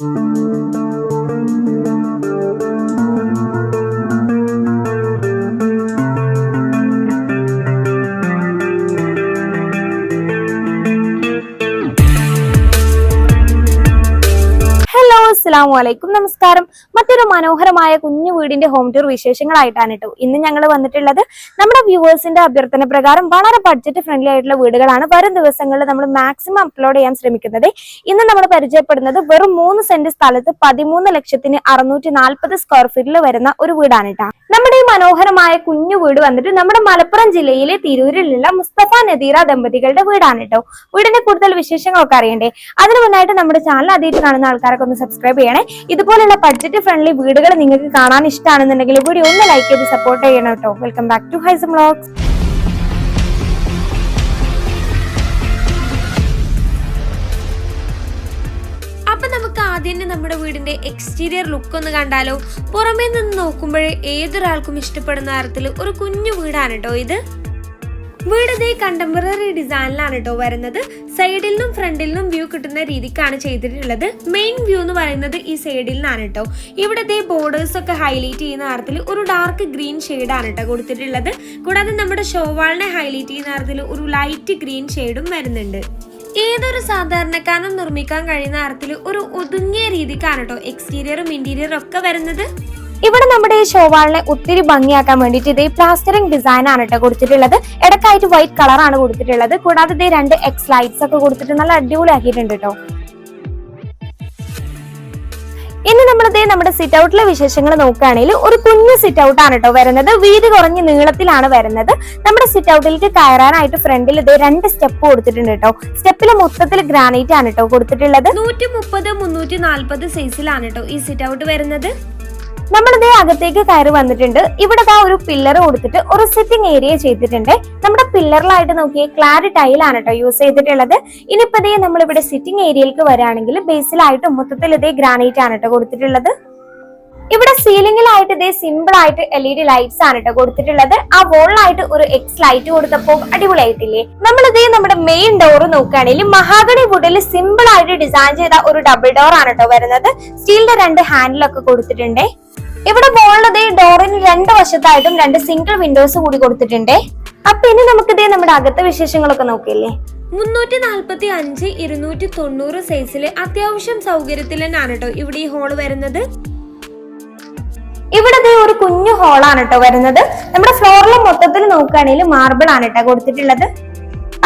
thank you. അസ്സാം വലൈക്കും നമസ്കാരം. മറ്റൊരു മനോഹരമായ കുഞ്ഞു വീടിന്റെ ഹോം ടൂർ വിശേഷങ്ങളായിട്ടാണ് കേട്ടോ ഇന്ന് ഞങ്ങൾ വന്നിട്ടുള്ളത്. നമ്മുടെ വ്യൂവേഴ്സിന്റെ അഭ്യർത്ഥന പ്രകാരം വളരെ ബഡ്ജറ്റ് ഫ്രണ്ട്ലി ആയിട്ടുള്ള വീടുകളാണ് വരും ദിവസങ്ങളിൽ നമ്മൾ മാക്സിമം അപ്ലോഡ് ചെയ്യാൻ ശ്രമിക്കുന്നത്. ഇന്ന് നമ്മൾ പരിചയപ്പെടുന്നത് വെറും മൂന്ന് സെന്റ് സ്ഥലത്ത് പതിമൂന്ന് ലക്ഷത്തിന് അറുന്നൂറ്റി നാൽപ്പത് സ്ക്വയർ ഫീറ്റിൽ വരുന്ന ഒരു വീടാണ് കേട്ടോ നമ്മുടെ ഈ മനോഹരമായ കുഞ്ഞു വീട് വന്നിട്ട് നമ്മുടെ മലപ്പുറം ജില്ലയിലെ തിരൂരിലുള്ള മുസ്തഫ നദീറ ദമ്പതികളുടെ വീടാണ് കേട്ടോ വീടിന്റെ കൂടുതൽ വിശേഷങ്ങളൊക്കെ അറിയണ്ടേ? അതിനു മുന്നായിട്ട് നമ്മുടെ ചാനൽ ആദ്യമായിട്ട് കാണുന്ന ആൾക്കാരൊക്കെ ഒന്ന് സബ്സ്ക്രൈബ് ചെയ്യണേ. ഇതുപോലുള്ള ബഡ്ജറ്റ് ഫ്രണ്ട്ലി വീടുകൾ നിങ്ങൾക്ക് കാണാൻ ഇഷ്ടമാണെന്നുണ്ടെങ്കിൽ കൂടി ഒന്ന് ലൈക്ക് ചെയ്ത് സപ്പോർട്ട് ചെയ്യണം കേട്ടോ welcome back to Haisam vlogs ആദ്യം തന്നെ നമ്മുടെ വീടിന്റെ എക്സ്റ്റീരിയർ ലുക്ക് ഒന്ന് കണ്ടാലോ. പുറമേ നിന്ന് നോക്കുമ്പോഴേ ഏതൊരാൾക്കും ഇഷ്ടപ്പെടുന്ന തരത്തിൽ ഒരു കുഞ്ഞു വീടാണ് കേട്ടോ ഇത്. വീട് ഇതേ കണ്ടംപററി ഡിസൈനിലാണ് കേട്ടോ വരുന്നത്. സൈഡിൽ നിന്നും ഫ്രണ്ടിൽ നിന്നും വ്യൂ കിട്ടുന്ന രീതിക്കാണ് ചെയ്തിട്ടുള്ളത്. മെയിൻ വ്യൂ എന്ന് പറയുന്നത് ഈ സൈഡിൽ നിന്നാണ് കേട്ടോ ഇവിടെ ഇതേ ബോർഡേഴ്സ് ഒക്കെ ഹൈലൈറ്റ് ചെയ്യുന്ന തരത്തിൽ ഒരു ഡാർക്ക് ഗ്രീൻ ആണ് കേട്ടോ കൊടുത്തിട്ടുള്ളത്. കൂടാതെ നമ്മുടെ ഷോവാളിനെ ഹൈലൈറ്റ് ചെയ്യുന്ന തരത്തിൽ ഒരു ലൈറ്റ് ഗ്രീൻ ഷെയ്ഡും വരുന്നുണ്ട്. ഏതൊരു സാധാരണക്കാരനും നിർമ്മിക്കാൻ കഴിയുന്ന തരത്തിൽ ഒരു ഒതുങ്ങിയ രീതിക്കാണ് കേട്ടോ എക്സ്റ്റീരിയറും ഇന്റീരിയറും ഒക്കെ വരുന്നത്. ഇവിടെ നമ്മുടെ ഈ ഷോവാളിനെ ഒത്തിരി ഭംഗിയാക്കാൻ വേണ്ടിയിട്ട് ഇതേ പ്ലാസ്റ്ററിംഗ് ഡിസൈൻ ആണ് കേട്ടോ കൊടുത്തിട്ടുള്ളത്. ഇടക്കായിട്ട് വൈറ്റ് കളർ ആണ് കൊടുത്തിട്ടുള്ളത്. കൂടാതെ ഇതേ രണ്ട് എക്സ് ലൈറ്റ്സ് ഒക്കെ കൊടുത്തിട്ട് നല്ല അടിപൊളിയാക്കിയിട്ടുണ്ട് കേട്ടോ ഇനി നമ്മളിതേ നമ്മുടെ സിറ്റ് ഔട്ടിലെ വിശേഷങ്ങൾ നോക്കുകയാണെങ്കിൽ ഒരു കുഞ്ഞു സിറ്റ് ഔട്ട് ആണ് കേട്ടോ വരുന്നത്. വീതി കുറഞ്ഞ നീളത്തിലാണ് വരുന്നത്. നമ്മുടെ സിറ്റ് ഔട്ടിലേക്ക് കയറാനായിട്ട് ഫ്രണ്ടിൽ ഇതേ രണ്ട് സ്റ്റെപ്പ് കൊടുത്തിട്ടുണ്ട് കേട്ടോ സ്റ്റെപ്പിൽ മൊത്തത്തിൽ ഗ്രാനൈറ്റ് ആണ് കേട്ടോ കൊടുത്തിട്ടുള്ളത്. നൂറ്റി മുപ്പത് മുന്നൂറ്റി നാൽപ്പത് സൈസിലാണ് കേട്ടോ ഈ സിറ്റ് ഔട്ട് വരുന്നത്. നമ്മളിതേ അകത്തേക്ക് കയറി വന്നിട്ടുണ്ട്. ഇവിടെ ദാ ഒരു പില്ലർ കൊടുത്തിട്ട് ഒരു സിറ്റിംഗ് ഏരിയ ചെയ്തിട്ടുണ്ട്. നമ്മുടെ പില്ലറിലായിട്ട് നോക്കിയ ക്ലാരി ടൈലാണ് കേട്ടോ യൂസ് ചെയ്തിട്ടുള്ളത്. ഇനിയിപ്പോ ഇതേ നമ്മളിവിടെ സിറ്റിംഗ് ഏരിയയിലേക്ക് വരാണെങ്കിൽ ബേസിലായിട്ട് മൊത്തത്തിൽ ഇതേ ഗ്രാനൈറ്റ് ആണ് കേട്ടോ കൊടുത്തിട്ടുള്ളത്. ഇവിടെ സീലിംഗിലായിട്ട് ഇതേ സിമ്പിൾ ആയിട്ട് എൽ ഇ ഡി ലൈറ്റ്സ് ആണ് കേട്ടോ കൊടുത്തിട്ടുള്ളത്. ആ വോളിലായിട്ട് ഒരു എക്സ് ലൈറ്റ് കൊടുത്തപ്പോ അടിപൊളിയായിട്ടില്ലേ? നമ്മൾ ഇതേ നമ്മുടെ മെയിൻ ഡോർ നോക്കുകയാണെങ്കിൽ മഹാഗണി വുഡിൽ സിമ്പിൾ ആയിട്ട് ഡിസൈൻ ചെയ്ത ഒരു ഡബിൾ ഡോർ ആണ് കേട്ടോ വരുന്നത്. സ്റ്റീലിന്റെ രണ്ട് ഹാൻഡിലൊക്കെ കൊടുത്തിട്ടുണ്ട്. ഇവിടെ മുകളിലതേ ഡോറിന് രണ്ട് വശത്തായിട്ടും രണ്ട് സിംഗിൾ വിൻഡോസ് കൂടി കൊടുത്തിട്ടുണ്ട്. അപ്പൊ ഇനി നമുക്ക് ഇതേ നമ്മുടെ അകത്തെ വിശേഷങ്ങളൊക്കെ നോക്കില്ലേ മുന്നൂറ്റി നാൽപ്പത്തി അഞ്ച് ഇരുന്നൂറ്റി തൊണ്ണൂറ് സൈസിൽ അത്യാവശ്യം സൗകര്യത്തിൽ തന്നെയാണ് കേട്ടോ ഇവിടെ ഈ ഹോൾ വരുന്നത്. ഇവിടെ ഒരു കുഞ്ഞു ഹോളാണ് കേട്ടോ വരുന്നത്. നമ്മുടെ ഫ്ലോറിൽ മൊത്തത്തിൽ നോക്കുകയാണെങ്കിൽ മാർബിൾ ആണ് കേട്ടോ കൊടുത്തിട്ടുള്ളത്.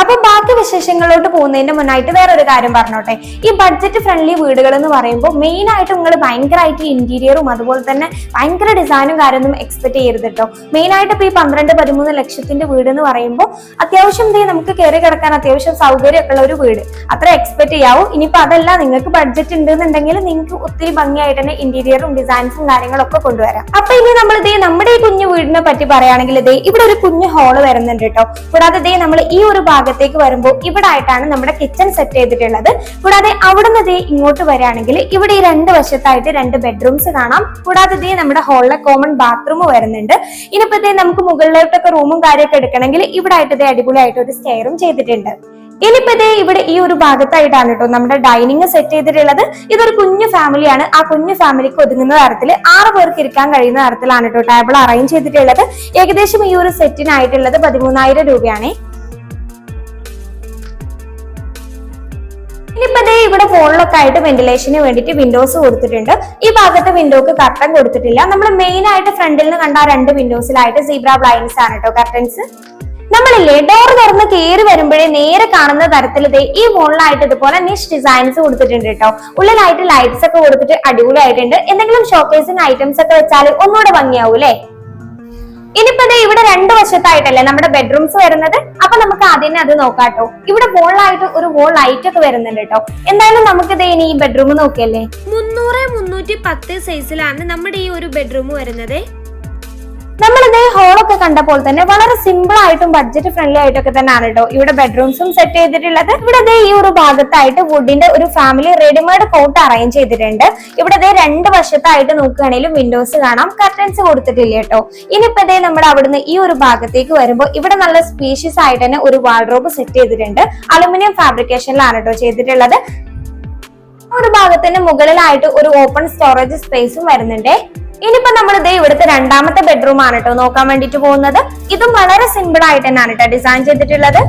അപ്പൊ ബാക്കി വിശേഷങ്ങളിലോട്ട് പോകുന്നതിന്റെ മുന്നായിട്ട് വേറൊരു കാര്യം പറഞ്ഞോട്ടെ. ഈ ബഡ്ജറ്റ് ഫ്രണ്ട്ലി വീടുകൾ എന്ന് പറയുമ്പോൾ മെയിൻ ആയിട്ട് നിങ്ങൾ ഭയങ്കരമായിട്ട് ഇന്റീരിയറും അതുപോലെ തന്നെ ഭയങ്കര ഡിസൈനും കാര്യമൊന്നും എക്സ്പെക്ട് ചെയ്യരുത് കേട്ടോ മെയിൻ ആയിട്ട് ഇപ്പൊ ഈ പന്ത്രണ്ട് പതിമൂന്ന് ലക്ഷത്തിന്റെ വീട് എന്ന് പറയുമ്പോൾ അത്യാവശ്യം ദേ നമുക്ക് കയറി കിടക്കാൻ അത്യാവശ്യം സൗകര്യമൊക്കെ ഉള്ള ഒരു വീട്. അത്ര എക്സ്പെക്ട് ചെയ്യാവൂ. ഇനിയിപ്പോ അതല്ല നിങ്ങൾക്ക് ബഡ്ജറ്റ് ഉണ്ടെന്നുണ്ടെങ്കിൽ നിങ്ങൾക്ക് ഒത്തിരി ഭംഗിയായിട്ട് തന്നെ ഇന്റീരിയറും ഡിസൈൻസും കാര്യങ്ങളൊക്കെ കൊണ്ടുവരാം. അപ്പൊ ഇനി നമ്മൾ ഇതേ നമ്മുടെ ഈ കുഞ്ഞു വീടിനെ പറ്റി പറയുകയാണെങ്കിൽ ഇതേ ഇവിടെ ഒരു കുഞ്ഞു ഹോൾ വരുന്നുണ്ട് കേട്ടോ കൂടാതെ ഇതേ നമ്മൾ ഈ ഒരു ഭാഗത്തേക്ക് വരുമ്പോൾ ഇവിടെ ആയിട്ടാണ് നമ്മുടെ കിച്ചൺ സെറ്റ് ചെയ്തിട്ടുള്ളത്. കൂടാതെ അവിടുന്ന് ഇതേ ഇങ്ങോട്ട് വരികയാണെങ്കിൽ ഇവിടെ ഈ രണ്ട് വശത്തായിട്ട് രണ്ട് ബെഡ്റൂംസ് കാണാം. കൂടാതെ ദേ നമ്മുടെ ഹോളിലെ കോമൺ ബാത്റൂം വരുന്നുണ്ട്. ഇനിയിപ്പോ ദേ നമുക്ക് മുകളിലോട്ടൊക്കെ റൂമും കാര്യമൊക്കെ എടുക്കണമെങ്കിൽ ഇവിടെ ആയിട്ട് ഇതേ അടിപൊളിയായിട്ട് ഒരു സ്റ്റെയറും ചെയ്തിട്ടുണ്ട്. ഇനിയിപ്പോ ഇതേ ഇവിടെ ഈ ഒരു ഭാഗത്തായിട്ടാണ് കേട്ടോ നമ്മുടെ ഡൈനിങ് സെറ്റ് ചെയ്തിട്ടുള്ളത്. ഇതൊരു കുഞ്ഞു ഫാമിലിയാണ് ആ കുഞ്ഞു ഫാമിലിക്ക് ഒതുങ്ങുന്ന തരത്തിൽ ആറ് പേർക്ക് ഇരിക്കാൻ കഴിയുന്ന തരത്തിലാണ് കേട്ടോ ടേബിൾ അറേഞ്ച് ചെയ്തിട്ടുള്ളത്. ഏകദേശം ഈ ഒരു സെറ്റിനായിട്ടുള്ളത് പതിമൂന്നായിരം രൂപയാണ്. ഇനിയിപ്പോ ദേ ഇവിടെ ഫോണിലൊക്കെ ആയിട്ട് വെന്റിലേഷന് വേണ്ടിയിട്ട് വിൻഡോസ് കൊടുത്തിട്ടുണ്ട്. ഈ ഭാഗത്ത് വിൻഡോക്ക് കർട്ടൻ കൊടുത്തിട്ടില്ല. നമ്മൾ മെയിൻ ആയിട്ട് ഫ്രണ്ടിൽ നിന്ന് കണ്ട രണ്ട് വിൻഡോസിലായിട്ട് സീബ്ര ബ്ലൈൻസ് ആണ് കേട്ടോ കർട്ടൻസ് നമ്മളില്ലേ ഡോർ തുറന്ന് കയറി വരുമ്പോഴേ നേരെ കാണുന്ന തരത്തിൽ ദേ ഈ മുകളിലായിട്ട് ഇതുപോലെ നിഷ് ഡിസൈൻസ് കൊടുത്തിട്ടുണ്ട് കേട്ടോ ഉള്ളിലായിട്ട് ലൈറ്റ്സ് ഒക്കെ കൊടുത്തിട്ട് അടിപൊളിയായിട്ടുണ്ട്. എന്തെങ്കിലും ഷോക്കേസിങ് ഐറ്റംസ് ഒക്കെ വെച്ചാൽ ഒന്നുകൂടെ ഭംഗിയാവൂലേ ഇനിയിപ്പോ ഇവിടെ രണ്ട് വശത്തായിട്ടല്ലേ നമ്മുടെ ബെഡ്റൂംസ് വരുന്നത്? അപ്പൊ നമുക്ക് ആദ്യം അത് നോക്കാട്ടോ ഇവിടെ വോളായിട്ട് ഒരു വോൾ ലൈറ്റ് ഒക്കെ വരുന്നുണ്ട് കേട്ടോ. എന്തായാലും നമുക്ക് ദേ ഇനി ഈ ബെഡ്റൂം നോക്കിയല്ലേ? മുന്നൂറ് മുന്നൂറ്റി പത്ത് സൈസിലാണ് നമ്മുടെ ഈ ഒരു ബെഡ്റൂം വരുന്നത്. നമ്മൾ ഈ ഹോളൊക്കെ കണ്ടപ്പോൾ തന്നെ വളരെ സിമ്പിൾ ആയിട്ടും ബഡ്ജറ്റ് ഫ്രണ്ട്ലി ആയിട്ടൊക്കെ തന്നെയാണ് കേട്ടോ ഇവിടെ ബെഡ്റൂംസും സെറ്റ് ചെയ്തിട്ടുള്ളത്. ഇവിടെ ദേ ഈ ഒരു ഭാഗത്തായിട്ട് വുഡിന്റെ ഒരു ഫാമിലി റെഡിമെയ്ഡ് കോട്ട് അറേഞ്ച് ചെയ്തിട്ടുണ്ട്. ഇവിടെ ദേ രണ്ട് വശത്തായിട്ട് നോക്കുകയാണെങ്കിലും വിൻഡോസ് കാണാം. കർട്ടൻസ് കൊടുത്തിട്ടില്ല കേട്ടോ ഇനിയിപ്പോ ദേ നമ്മൾ അവിടുന്ന് ഈ ഒരു ഭാഗത്തേക്ക് വരുമ്പോൾ ഇവിടെ നല്ല സ്പീഷ്യസ് ആയിട്ട് തന്നെ ഒരു വാൾഡ്രോബ് സെറ്റ് ചെയ്തിട്ടുണ്ട്. അലുമിനിയം ഫാബ്രിക്കേഷനിലാണ് കേട്ടോ ചെയ്തിട്ടുള്ളത്. ഒരു ഭാഗത്തിന് മുകളിലായിട്ട് ഒരു ഓപ്പൺ സ്റ്റോറേജ് സ്പേസും വരുന്നുണ്ട്. ഇനിയിപ്പോ നമ്മൾ ഇതേ ഇവിടുത്തെ രണ്ടാമത്തെ ബെഡ്റൂം ആണ് കേട്ടോ നോക്കാൻ വേണ്ടിട്ട് പോകുന്നത്. ഇതും വളരെ സിമ്പിൾ ആയിട്ട് തന്നെയാണ് കേട്ടോ ഡിസൈൻ ചെയ്തിട്ടുള്ളത്.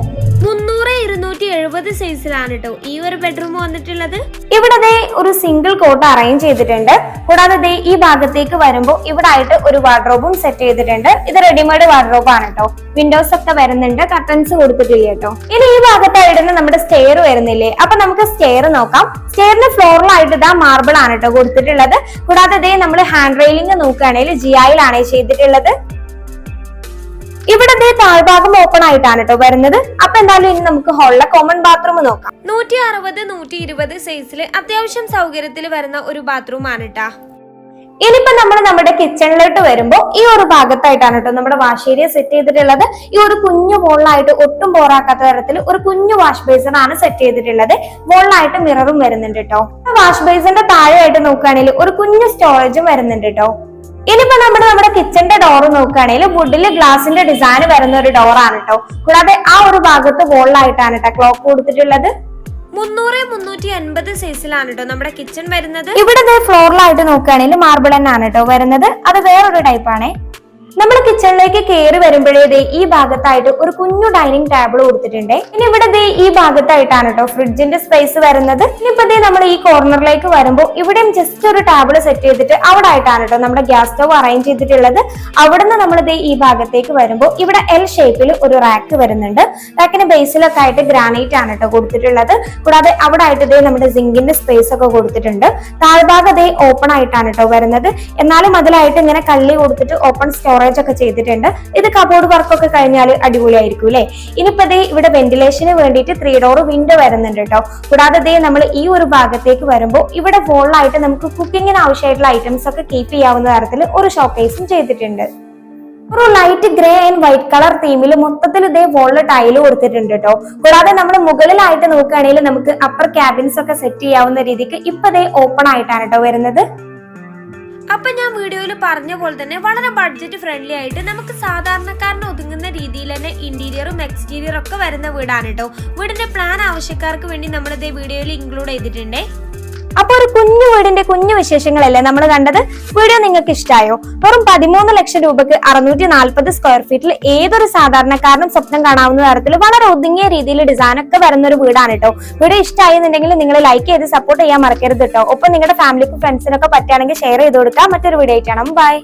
മുന്നൂറ് ഇരുന്നൂറ്റി എഴുപത് സൈസിലാണ് കേട്ടോ ഈ ഒരു ബെഡ്റൂം വന്നിട്ടുള്ളത്? ഇവിടെ ദേ ഒരു സിംഗിൾ കോട്ട് അറേഞ്ച് ചെയ്തിട്ടുണ്ട്. കൂടാതെ ദേ ഈ ഭാഗത്തേക്ക് വരുമ്പോൾ ഇവിടെ ആയിട്ട് ഒരു വാർഡ്രോബും സെറ്റ് ചെയ്തിട്ടുണ്ട്. ഇത് റെഡിമെയ്ഡ് വാർഡ്രോബ് ആണ് കേട്ടോ വിൻഡോസ് ഒക്കെ വരുന്നുണ്ട്. കർട്ടൻസ് കൊടുത്തിട്ടില്ല കേട്ടോ ഇനി ഈ ഭാഗത്തായിട്ട് നമ്മുടെ സ്റ്റെയർ വരുന്നില്ലേ? അപ്പൊ നമുക്ക് സ്റ്റെയർ നോക്കാം. സ്റ്റെയറിന്റെ ഫ്ലോറിലായിട്ട് ഇതാ മാർബിൾ ആണ് കേട്ടോ കൊടുത്തിട്ടുള്ളത്. കൂടാതെ ദേ നമ്മൾ ഹാൻഡ് റെയിലിംഗ് നോക്കുകയാണെങ്കിൽ ജിയായിലാണ് ചെയ്തിട്ടുള്ളത്. ഇവിടെ താഴ്ഭാഗം ഓപ്പൺ ആയിട്ടാണ് കേട്ടോ വരുന്നത്. അപ്പൊ എന്തായാലും ഇനി നമുക്ക് ഹോളിലെ കോമൺ ബാത്റൂം നോക്കാം. നൂറ്റി അറുപത് നൂറ്റി ഇരുപത് സൈസിൽ അത്യാവശ്യം സൗകര്യത്തിൽ വരുന്ന ഒരു ബാത്റൂം ആണ് കേട്ടാ ഇനിയിപ്പോ നമ്മൾ നമ്മുടെ കിച്ചണിലോട്ട് വരുമ്പോൾ ഈ ഒരു ഭാഗത്തായിട്ടാണ് കേട്ടോ നമ്മുടെ വാഷ് ഏരിയ സെറ്റ് ചെയ്തിട്ടുള്ളത്. ഈ ഒരു കുഞ്ഞു വോളിലായിട്ട് ഒട്ടും പോറാക്കാത്ത തരത്തിൽ ഒരു കുഞ്ഞു വാഷ് ബേസൺ ആണ് സെറ്റ് ചെയ്തിട്ടുള്ളത്. വോളിലായിട്ട് മിററും വരുന്നുണ്ട് കേട്ടോ വാഷ് ബേസിന്റെ താഴെയായിട്ട് നോക്കുകയാണെങ്കിൽ ഒരു കുഞ്ഞു സ്റ്റോറേജും വരുന്നുണ്ട് കേട്ടോ ഇനിയിപ്പോ നമ്മൾ നമ്മുടെ കിച്ചന്റെ ഡോർ നോക്കുകയാണെങ്കിൽ വുഡിൽ ഗ്ലാസിന്റെ ഡിസൈൻ വരുന്ന ഒരു ഡോർ ആണ് കേട്ടോ കൂടാതെ ആ ഒരു ഭാഗത്ത് വോളിലായിട്ടാണ് കേട്ടോ ക്ലോക്ക് കൊടുത്തിട്ടുള്ളത്. മുന്നൂറ് മുന്നൂറ്റി അൻപത് സൈസിലാണ് കേട്ടോ നമ്മുടെ കിച്ചൺ വരുന്നത്. ഇവിടെ ഫ്ലോറിലായിട്ട് നോക്കുകയാണെങ്കിൽ മാർബിൾ തന്നെയാണ് കേട്ടോ വരുന്നത്. അത് വേറൊരു ടൈപ്പ് ആണേ നമ്മൾ കിച്ചണിലേക്ക് കയറി വരുമ്പോഴേ ദേ ഈ ഭാഗത്തായിട്ട് ഒരു കുഞ്ഞു ഡൈനിങ് ടേബിൾ കൊടുത്തിട്ടുണ്ട്. ഇനി ഇവിടെ ദേ ഈ ഭാഗത്തായിട്ടാണ് കേട്ടോ ഫ്രിഡ്ജിന്റെ സ്പേസ് വരുന്നത്. ഇനിയിപ്പോ ദേ നമ്മൾ ഈ കോർണറിലേക്ക് വരുമ്പോൾ ഇവിടെയും ജസ്റ്റ് ഒരു ടേബിൾ സെറ്റ് ചെയ്തിട്ട് അവിടെ ആയിട്ടാണ് കേട്ടോ നമ്മുടെ ഗ്യാസ് സ്റ്റോവ് അറേഞ്ച് ചെയ്തിട്ടുള്ളത്. അവിടുന്ന് നമ്മൾ ദേ ഈ ഭാഗത്തേക്ക് വരുമ്പോൾ ഇവിടെ എൽ ഷേപ്പിൽ ഒരു റാക്ക് വരുന്നുണ്ട്. റാക്കിന്റെ ബേസിലൊക്കെ ആയിട്ട് ഗ്രാനൈറ്റ് ആണ് കേട്ടോ കൊടുത്തിട്ടുള്ളത്. കൂടാതെ അവിടെ ആയിട്ട് ദേ നമ്മുടെ സിങ്കിന്റെ സ്പേസ് ഒക്കെ കൊടുത്തിട്ടുണ്ട്. താഴ്ഭാഗം ദേ ഓപ്പൺ ആയിട്ടാണ് കേട്ടോ വരുന്നത്. എന്നാലും അതിലായിട്ട് ഇങ്ങനെ കള്ളി കൊടുത്തിട്ട് ഓപ്പൺ സ്റ്റോറേജ് ഒക്കെ ചെയ്തിട്ടുണ്ട്. ഇത് കബോർഡ് വർക്കൊക്കെ കഴിഞ്ഞാൽ അടിപൊളിയായിരിക്കും അല്ലേ? ഇനിയിപ്പോ ദേ ഇവിടെ വെന്റിലേഷന് വേണ്ടിയിട്ട് ത്രീ ഡോർ വിൻഡോ വരുന്നുണ്ട് കേട്ടോ കൂടാതെ ദേ നമ്മൾ ഈ ഒരു ഭാഗത്തേക്ക് വരുമ്പോൾ ഇവിടെ ഫോളായിട്ട് നമുക്ക് കുക്കിങ്ങിന് ആവശ്യമായിട്ടുള്ള ഐറ്റംസ് ഒക്കെ കീപ്പ് ചെയ്യാവുന്ന തരത്തിൽ ഒരു ഷോക്കേസും ചെയ്തിട്ടുണ്ട്. ഒരു light grey and white colour തീമിൽ മൊത്തത്തിൽ ഇതേ വോളിൽ ടൈൽ കൊടുത്തിട്ടുണ്ട് കേട്ടോ കൂടാതെ നമ്മൾ മുകളിലായിട്ട് നോക്കുകയാണെങ്കിൽ നമുക്ക് അപ്പർ ക്യാബിൻസ് ഒക്കെ സെറ്റ് ചെയ്യാവുന്ന രീതിക്ക് ഇപ്പൊ ഇതേ ഓപ്പൺ ആയിട്ടാണ് കേട്ടോ വരുന്നത്. അപ്പൊ ഞാൻ വീഡിയോയിൽ പറഞ്ഞ പോലെ തന്നെ വളരെ ബഡ്ജറ്റ് ഫ്രണ്ട്ലി ആയിട്ട് നമുക്ക് സാധാരണക്കാരന് ഒതുങ്ങുന്ന രീതിയിൽ തന്നെ ഇന്റീരിയറും എക്സ്റ്റീരിയറും ഒക്കെ വരുന്ന വീടാണ് കേട്ടോ. വീടിന്റെ പ്ലാൻ ആവശ്യക്കാർക്ക് വേണ്ടി നമ്മളിത് വീഡിയോയിൽ ഇൻക്ലൂഡ് ചെയ്തിട്ടുണ്ട്. അപ്പൊ ഒരു കുഞ്ഞു വീടിന്റെ കുഞ്ഞു വിശേഷങ്ങളല്ലേ നമ്മൾ കണ്ടത്? വീഡിയോ നിങ്ങൾക്ക് ഇഷ്ടമായോ വെറും പതിമൂന്ന് ലക്ഷം രൂപക്ക് അറുന്നൂറ്റി നാൽപ്പത് സ്ക്വയർ ഫീറ്റിൽ ഏതൊരു സാധാരണക്കാരനും സ്വപ്നം കാണാവുന്ന തരത്തിൽ വളരെ ഒതുങ്ങിയ രീതിയിൽ ഡിസൈൻ ഒക്കെ വരുന്ന ഒരു വീടാണ് കേട്ടോ. വീഡിയോ ഇഷ്ടമായി എന്നുണ്ടെങ്കിൽ നിങ്ങൾ ലൈക്ക് ചെയ്ത് സപ്പോർട്ട് ചെയ്യാൻ മറക്കരുത് കേട്ടോ. ഒപ്പം നിങ്ങളുടെ ഫാമിലിക്കും ഫ്രണ്ട്സിനൊക്കെ പറ്റുകയാണെങ്കിൽ ഷെയർ ചെയ്ത് കൊടുക്കാം. മറ്റൊരു വീഡിയോ ആയിട്ടാണ് ബൈ